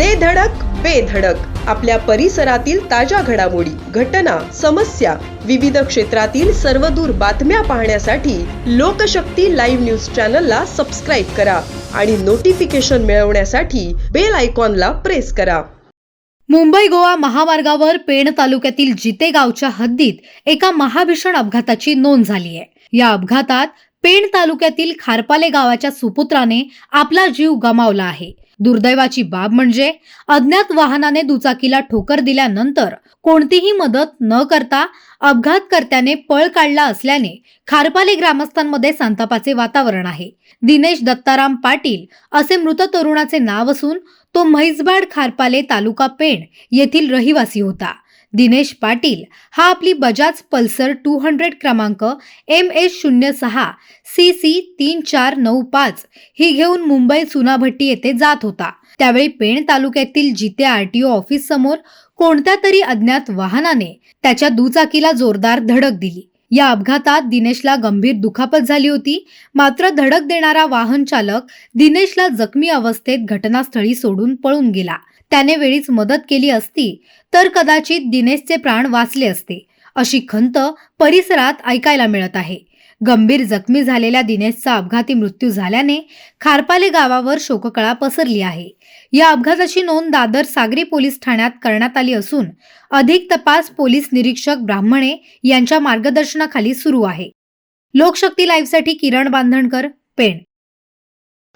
दे धडक बेधडक आपल्या परिसरातील ताज्या घडामोडी घटना समस्या विविध क्षेत्रातील सर्वदूर बातम्या पाहण्यासाठी लोकशक्ती लाईव्ह न्यूज चॅनलला सबस्क्राईब करा आणि नोटिफिकेशन मिळवण्यासाठी बेल आयकॉनला प्रेस करा. मुंबई गोवा महामार्गावर पेण तालुक्यातील जिते गावच्या हद्दीत एका महाभीषण अपघाताची नोंद झाली आहे. या अपघातात पेण तालुक्यातील खारपाले गावाच्या सुपुत्राने आपला जीव गमावला आहे. दुर्दैवाची बाब म्हणजे अज्ञात वाहनाने दुचाकीला ठोकर दिल्यानंतर कोणतीही मदत न करता अपघातकर्त्याने पळ काढला असल्याने खारपाले ग्रामस्थांमध्ये संतापाचे वातावरण आहे. दिनेश दत्ताराम पाटील असे मृत तरुणाचे नाव असून तो म्हैसबाड खारपाले तालुका पेण येथील रहिवासी होता. दिनेश पाटील. हा आपली बजाज पल्सर टू हंड्रेड क्रमांक एम एस शून्य सहा सी सी तीन चार नऊ पाच. ही घेऊन मुंबई चुनाभट्टी येथे जात होता. त्यावेळी पेण तालुक्यातील जिते आरटीओ ऑफिस समोर कोणत्या तरी अज्ञात वाहनाने त्याच्या दुचाकीला जोरदार धडक दिली. या अपघातात दिनेशला गंभीर दुखापत झाली होती. मात्र धडक देणारा वाहन चालक दिनेशला जखमी अवस्थेत घटनास्थळी सोडून पळून गेला. त्याने वेळीच मदत केली असती तर कदाचित दिनेशचे प्राण वाचले असते अशी खंत परिसरात ऐकायला मिळत आहे. गंभीर जखमी झालेल्या दिनेशचा अपघाती मृत्यू झाल्याने खारपाले गावावर शोककळा पसरली आहे. या अपघाताची नोंद दादर सागरी पोलीस ठाण्यात करण्यात आली असून अधिक तपास पोलीस निरीक्षक ब्राह्मणे यांच्या मार्गदर्शनाखाली सुरू आहे. लोकशक्ती लाईव्हसाठी किरण बांधणकर पेण.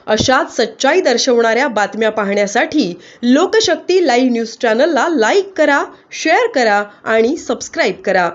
अशाच सच्चाई दर्शवणाऱ्या बातम्या पाहण्यासाठी लोकशक्ती लाईव्ह न्यूज चॅनलला लाईक करा शेअर करा आणि सबस्क्राईब करा.